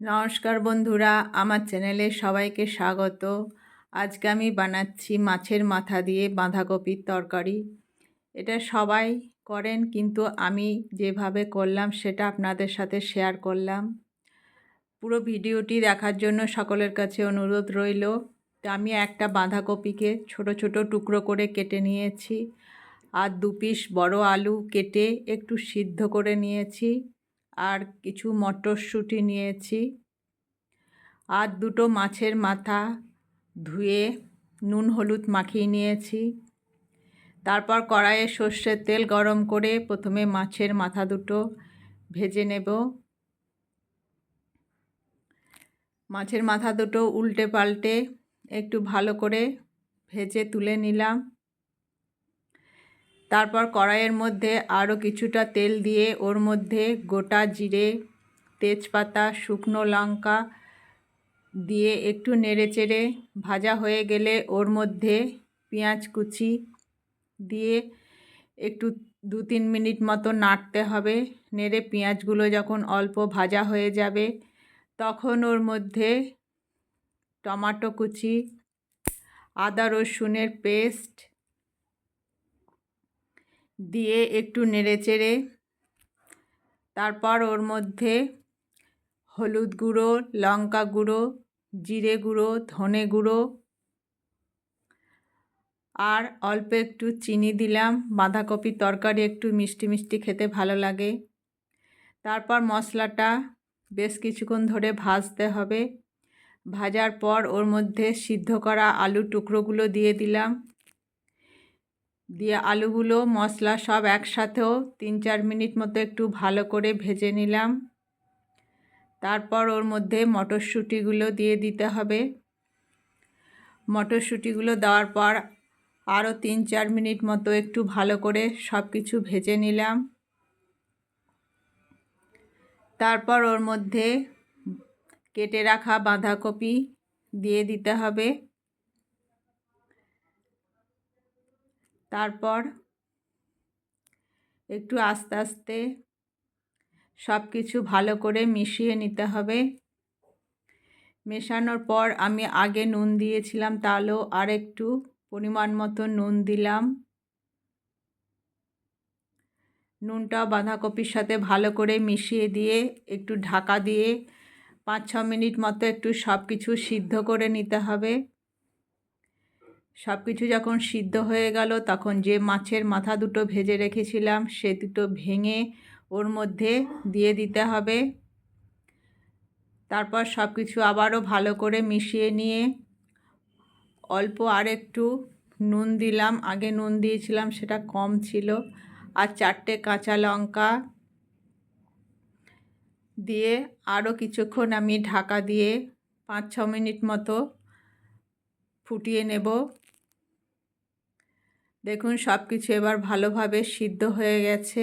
নমস্কার বন্ধুরা, আমার চ্যানেলে সবাইকে স্বাগত। আজকে আমি বানাচ্ছি মাছের মাথা দিয়ে বাঁধাকপির তরকারি। এটা সবাই করেন, কিন্তু আমি যেভাবে করলাম সেটা আপনাদের সাথে শেয়ার করলাম। পুরো ভিডিওটি দেখার জন্য সকলের কাছে অনুরোধ রইল। তো আমি একটা বাঁধাকপিকে ছোট ছোট টুকরো করে কেটে নিয়েছি। আর দু পিস বড় আলু কেটে একটু সিদ্ধ করে নিয়েছি। আর কিছু মটরশুঁটি নিয়েছি। আর দুটো মাছের মাথা ধুয়ে নুন হলুদ মাখিয়ে নিয়েছি। তারপর কড়াইয়ে সর্ষের তেল গরম করে প্রথমে মাছের মাথা দুটো ভেজে নেব। মাছের মাথা দুটো উল্টে পাল্টে একটু ভালো করে ভেজে তুলে নিলাম। তারপর কড়াইয়ের মধ্যে আরও কিছুটা তেল দিয়ে ওর মধ্যে গোটা জিরে, তেজপাতা, শুকনো লঙ্কা দিয়ে একটু নেড়ে চেড়ে ভাজা হয়ে গেলে ওর মধ্যে পেঁয়াজ কুচি দিয়ে একটু দু তিন মিনিট মতো নাড়তে হবে। নেড়ে পেঁয়াজগুলো যখন অল্প ভাজা হয়ে যাবে, তখন ওর মধ্যে টমাটো কুচি, আদা রসুনের পেস্ট দিয়ে একটু নেড়ে চেড়ে তারপর ওর মধ্যে হলুদ গুঁড়ো, লঙ্কা গুঁড়ো, জিরে গুঁড়ো, ধনে গুঁড়ো আর অল্প একটু চিনি দিলাম। বাঁধাকপি তরকারি একটু মিষ্টি মিষ্টি খেতে ভালো লাগে। তারপর মশলাটা বেশ কিছুক্ষণ ধরে ভাজতে হবে। ভাজার পর ওর মধ্যে সিদ্ধ করা আলু টুকরোগুলো দিয়ে দিলাম। দিয়ে আলুগুলো, মশলা সব একসাথেও তিন চার মিনিট মতো একটু ভালো করে ভেজে নিলাম। তারপর ওর মধ্যে মটরশুঁটিগুলো দিয়ে দিতে হবে। মটরশুঁটিগুলো দেওয়ার পর আরও তিন চার মিনিট মতো একটু ভালো করে সব কিছু ভেজে নিলাম। তারপর ওর মধ্যে কেটে রাখা বাঁধাকপি দিয়ে দিতে হবে। তারপর একটু আস্তে আস্তে সব কিছু ভালো করে মিশিয়ে নিতে হবে। মেশানোর পর আমি আগে নুন দিয়েছিলাম, তাহলেও আর একটু পরিমাণ মতো নুন দিলাম। নুনটা বাঁধাকপির সাথে ভালো করে মিশিয়ে দিয়ে একটু ঢাকা দিয়ে পাঁচ ছ মিনিট মতো একটু সব কিছু সিদ্ধ করে নিতে হবে। সব কিছু যখন সিদ্ধ হয়ে গেল, তখন যে মাছের মাথা দুটো ভেজে রেখেছিলাম, সে দুটো ভেঙে ওর মধ্যে দিয়ে দিতে হবে। তারপর সব কিছু আবারও ভালো করে মিশিয়ে নিয়ে অল্প আর একটু নুন দিলাম। আগে নুন দিয়েছিলাম, সেটা কম ছিল। আর চারটে কাঁচা লঙ্কা দিয়ে আরও কিছুক্ষণ আমি ঢাকা দিয়ে পাঁচ ছ মিনিট মতো ফুটিয়ে নেব। দেখুন সব কিছু এবার ভালোভাবে সিদ্ধ হয়ে গেছে।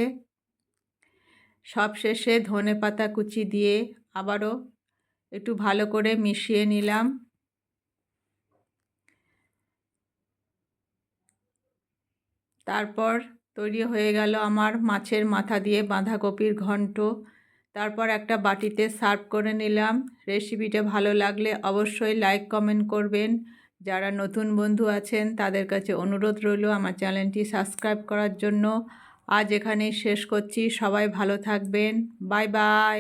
সব শেষে ধনে পাতা কুচি দিয়ে আবারও একটু ভালো করে মিশিয়ে নিলাম। তারপর তৈরি হয়ে গেল আমার মাছের মাথা দিয়ে বাঁধাকপির ঘন্ট। তারপর একটা বাটিতে সার্ভ করে নিলাম। রেসিপিটা ভালো লাগলে অবশ্যই লাইক, কমেন্ট করবেন। যারা নতুন বন্ধু আছেন, তাদের কাছে অনুরোধ রইল আমার চ্যানেলটি সাবস্ক্রাইব করার জন্য। আজ এখানেই শেষ করছি। সবাই ভালো থাকবেন। Bye bye.